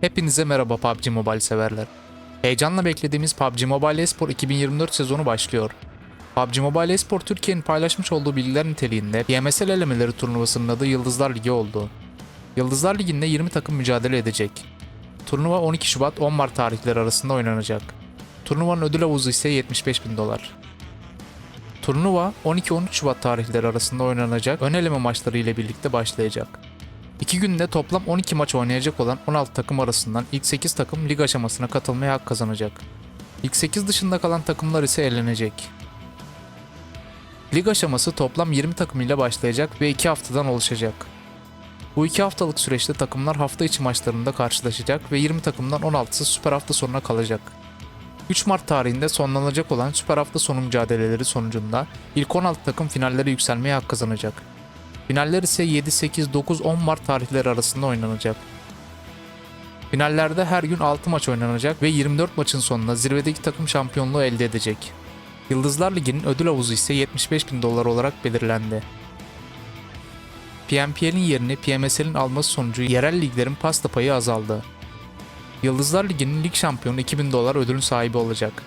Hepinize merhaba PUBG Mobile severler. Heyecanla beklediğimiz PUBG Mobile Esport 2024 sezonu başlıyor. PUBG Mobile Esport Türkiye'nin paylaşmış olduğu bilgiler niteliğinde PMSL elemeleri turnuvasının adı Yıldızlar Ligi oldu. Yıldızlar Ligi'nde 20 takım mücadele edecek. Turnuva 12 Şubat 10 Mart tarihleri arasında oynanacak. Turnuvanın ödül havuzu ise 75 bin dolar. Turnuva 12-13 Şubat tarihleri arasında oynanacak ön eleme maçları ile birlikte başlayacak. İki günde toplam 12 maç oynayacak olan 16 takım arasından ilk 8 takım lig aşamasına katılmaya hak kazanacak. İlk 8 dışında kalan takımlar ise elenecek. Lig aşaması toplam 20 takım ile başlayacak ve 2 haftadan oluşacak. Bu 2 haftalık süreçte takımlar hafta içi maçlarında karşılaşacak ve 20 takımdan 16'sı süper hafta sonuna kalacak. 3 Mart tarihinde sonlanacak olan süper hafta sonu mücadeleleri sonucunda ilk 16 takım finallere yükselmeye hak kazanacak. Finaller ise 7, 8, 9, 10 Mart tarihleri arasında oynanacak. Finallerde her gün 6 maç oynanacak ve 24 maçın sonunda zirvedeki takım şampiyonluğu elde edecek. Yıldızlar Ligi'nin ödül havuzu ise 75 bin dolar olarak belirlendi. PMPL'in yerini PMSL'in alması sonucu yerel liglerin pasta payı azaldı. Yıldızlar Ligi'nin lig şampiyonu 2000 dolar ödülün sahibi olacak.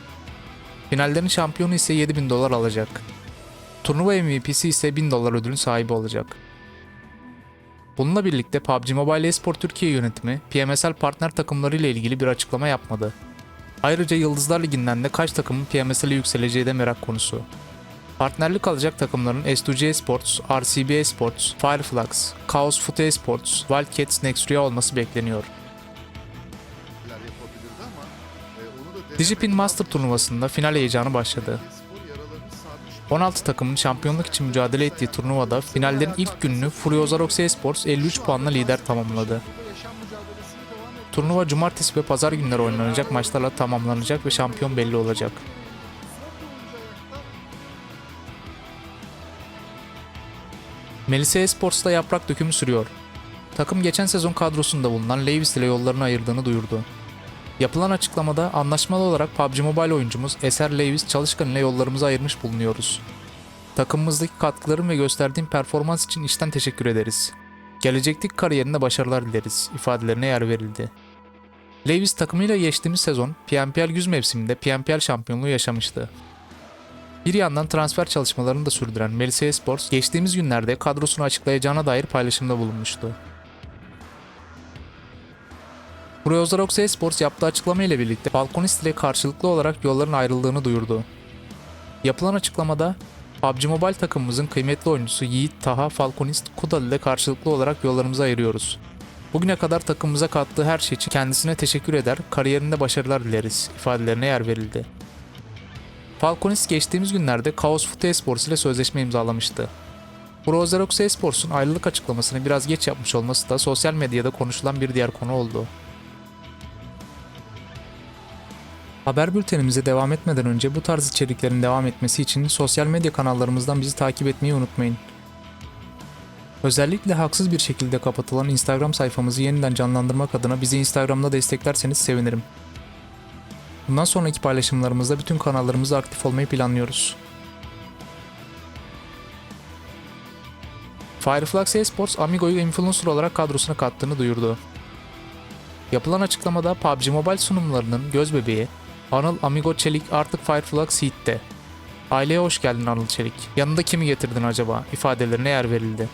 Finallerin şampiyonu ise 7000 dolar alacak. Turnuva MVP'si ise 1000 dolar ödülün sahibi olacak. Bununla birlikte PUBG Mobile Esport Türkiye yönetimi PMSL partner takımları ile ilgili bir açıklama yapmadı. Ayrıca Yıldızlar Ligi'nden de kaç takımın PMSL'e yükseleceği de merak konusu. Partnerlik alacak takımların S2G Esports, RCB Esports, Fireflux, Chaos Foot Esports, Wildcats Next Rüya olması bekleniyor. e, Digipin Master turnuvasında final heyecanı başladı. Spor yaralarını sarmış 16 takımın şampiyonluk için mücadele ettiği turnuvada finallerin ilk gününü Furiosa Rox Esports 53 puanla lider tamamladı. Turnuva cumartesi ve pazar günleri oynanacak maçlarla tamamlanacak ve şampiyon belli olacak. Melisa Esports'ta yaprak dökümü sürüyor. Takım geçen sezon kadrosunda bulunan Levis ile yollarını ayırdığını duyurdu. Yapılan açıklamada anlaşmalı olarak PUBG Mobile oyuncumuz Eser Levis Çalışkan ile yollarımızı ayırmış bulunuyoruz. Takımımızdaki katkıların ve gösterdiğin performans için içten teşekkür ederiz. Gelecekteki kariyerinde başarılar dileriz ifadelerine yer verildi. Levis takımıyla geçtiğimiz sezon PMPL güz mevsiminde PMPL şampiyonluğu yaşamıştı. Bir yandan transfer çalışmalarını da sürdüren Melisa Sports geçtiğimiz günlerde kadrosunu açıklayacağına dair paylaşımda bulunmuştu. Briozarox Esports yaptığı açıklama ile birlikte Falconist ile karşılıklı olarak yolların ayrıldığını duyurdu. Yapılan açıklamada PUBG Mobile takımımızın kıymetli oyuncusu Yiğit Taha Falconist Kudal ile karşılıklı olarak yollarımızı ayırıyoruz. Bugüne kadar takımımıza kattığı her şey için kendisine teşekkür eder, kariyerinde başarılar dileriz ifadelerine yer verildi. Falconist geçtiğimiz günlerde Chaos Foot Esports ile sözleşme imzalamıştı. Brozerox Esports'un ayrılık açıklamasını biraz geç yapmış olması da sosyal medyada konuşulan bir diğer konu oldu. Haber bültenimize devam etmeden önce bu tarz içeriklerin devam etmesi için sosyal medya kanallarımızdan bizi takip etmeyi unutmayın. Özellikle haksız bir şekilde kapatılan Instagram sayfamızı yeniden canlandırmak adına bizi Instagram'da desteklerseniz sevinirim. Bundan sonraki paylaşımlarımızda bütün kanallarımızda aktif olmayı planlıyoruz. Fireflux Esports Amigo'yu influencer olarak kadrosuna kattığını duyurdu. Yapılan açıklamada PUBG Mobile sunumlarının göz bebeği Anıl Amigo Çelik artık Fireflux Heat'te. Aileye hoş geldin Anıl Çelik. Yanında kimi getirdin acaba? ifadelerine yer verildi.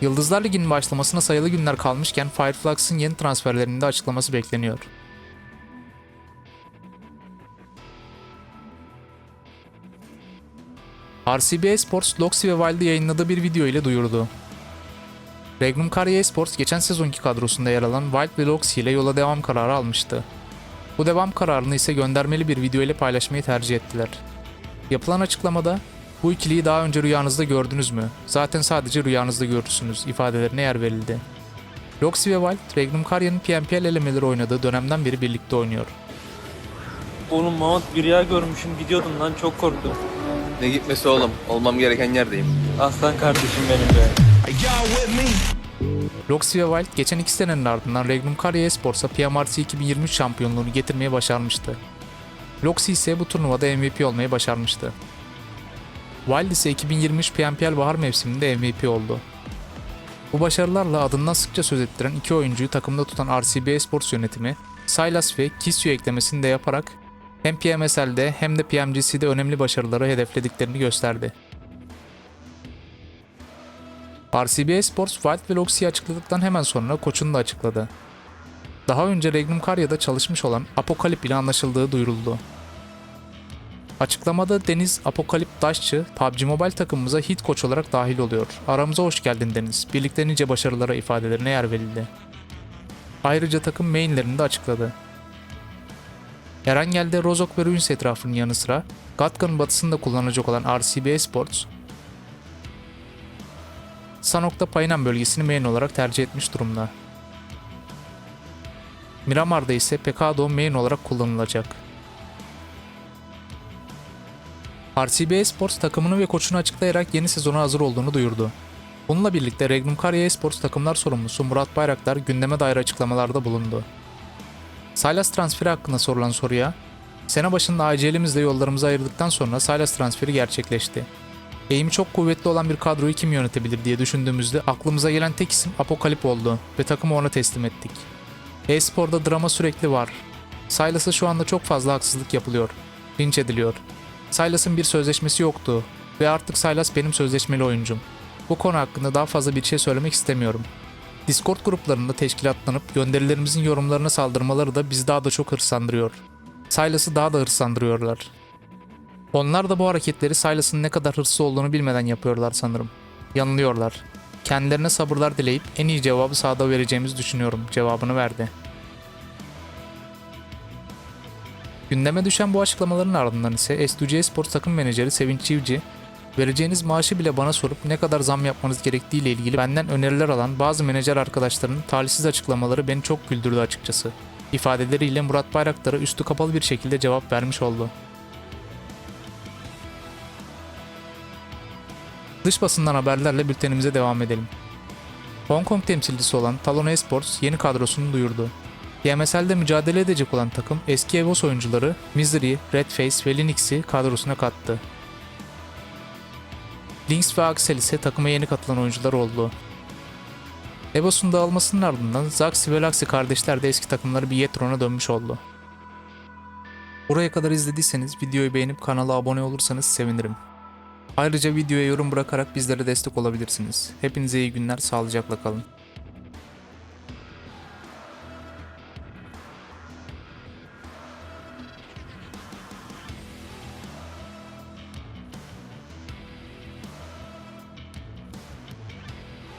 Yıldızlar Ligi'nin başlamasına sayılı günler kalmışken Fireflux'ın yeni transferlerinin de açıklaması bekleniyor. RCB Esports, Loxi ve Wild'ı yayınladığı bir video ile duyurdu. Regnum Karya Esports geçen sezonki kadrosunda yer alan Wild ve Loxi ile yola devam kararı almıştı. Bu devam kararını ise göndermeli bir video ile paylaşmayı tercih ettiler. Yapılan açıklamada bu ikiliyi daha önce rüyanızda gördünüz mü? Zaten sadece rüyanızda görürsünüz ifadelerine yer verildi. Roxy ve Wild, Regnum Karya'nın PMPL elemeleri oynadığı dönemden beri birlikte oynuyor. Oğlum Mahmut bir rüya görmüşüm gidiyordum lan çok korktum. Ne gitmesi oğlum? Olmam gereken yerdeyim. Aslan kardeşim benim be. Roxy ve Wild geçen iki senenin ardından Regnum Karya Esports'a PMRC 2023 şampiyonluğunu getirmeyi başarmıştı. Roxy ise bu turnuvada MVP olmayı başarmıştı. Wild ise 2023 PMPL bahar mevsiminde MVP oldu. Bu başarılarla adından sıkça söz ettiren iki oyuncuyu takımda tutan RCB Esports yönetimi, Silas ve Kisyu eklemesini de yaparak hem PMSL'de hem de PMGC'de önemli başarıları hedeflediklerini gösterdi. RCB Esports Wild ve Loxi'yi açıkladıktan hemen sonra koçunu da açıkladı. Daha önce Regnum Karya'da çalışmış olan Apokalip ile anlaşıldığı duyuruldu. Açıklamada Deniz Apokalip Daşçı, PUBG Mobile takımımıza hit koç olarak dahil oluyor. Aramıza hoş geldin Deniz. Birlikte nice başarılara ifadelerine yer verildi. Ayrıca takım mainlerini de açıkladı. Erengel'de Rozok ve Ruins etrafının yanı sıra Gatkan'ın batısında kullanılacak olan RCB Esports, Sanok'ta Paynan bölgesini main olarak tercih etmiş durumda. Miramar'da ise Pekado main olarak kullanılacak. RCB Esports takımını ve koçunu açıklayarak yeni sezona hazır olduğunu duyurdu. Bununla birlikte Regnum Karya Esports takımlar sorumlusu Murat Bayraktar gündeme dair açıklamalarda bulundu. Silas transferi hakkında sorulan soruya, sene başında ACL'imizle yollarımızı ayırdıktan sonra Silas transferi gerçekleşti. Eğimi çok kuvvetli olan bir kadroyu kim yönetebilir diye düşündüğümüzde aklımıza gelen tek isim Apokalip oldu ve takımı ona teslim ettik. E-sporda drama sürekli var. Silas'a şu anda çok fazla haksızlık yapılıyor. Linç ediliyor. Silas'ın bir sözleşmesi yoktu ve artık Silas benim sözleşmeli oyuncum. Bu konu hakkında daha fazla bir şey söylemek istemiyorum. Discord gruplarında teşkilatlanıp gönderilerimizin yorumlarına saldırmaları da bizi daha da çok hırslandırıyor. Silas'ı daha da hırslandırıyorlar. Onlar da bu hareketleri Silas'ın ne kadar hırsız olduğunu bilmeden yapıyorlar sanırım. Yanılıyorlar. Kendilerine sabırlar dileyip en iyi cevabı sahada vereceğimizi düşünüyorum cevabını verdi. Gündeme düşen bu açıklamaların ardından ise S2C Sports takım menajeri Sevinç Çivci, vereceğiniz maaşı bile bana sorup ne kadar zam yapmanız gerektiğiyle ilgili benden öneriler alan bazı menajer arkadaşlarının talihsiz açıklamaları beni çok güldürdü açıkçası. İfadeleriyle Murat Bayraktar'a üstü kapalı bir şekilde cevap vermiş oldu. Dış basından haberlerle bültenimize devam edelim. Hong Kong temsilcisi olan Talon Esports yeni kadrosunu duyurdu. PMSL'de mücadele edecek olan takım eski EVOS oyuncuları Misery, Redface ve Linux'i kadrosuna kattı. Lynx ve Axel ise takıma yeni katılan oyuncular oldu. EVOS'un dağılmasının ardından Zaxi ve Laxi kardeşler de eski takımları bir Yetron'a dönmüş oldu. Buraya kadar izlediyseniz videoyu beğenip kanala abone olursanız sevinirim. Ayrıca videoya yorum bırakarak bizlere destek olabilirsiniz. Hepinize iyi günler, sağlıcakla kalın.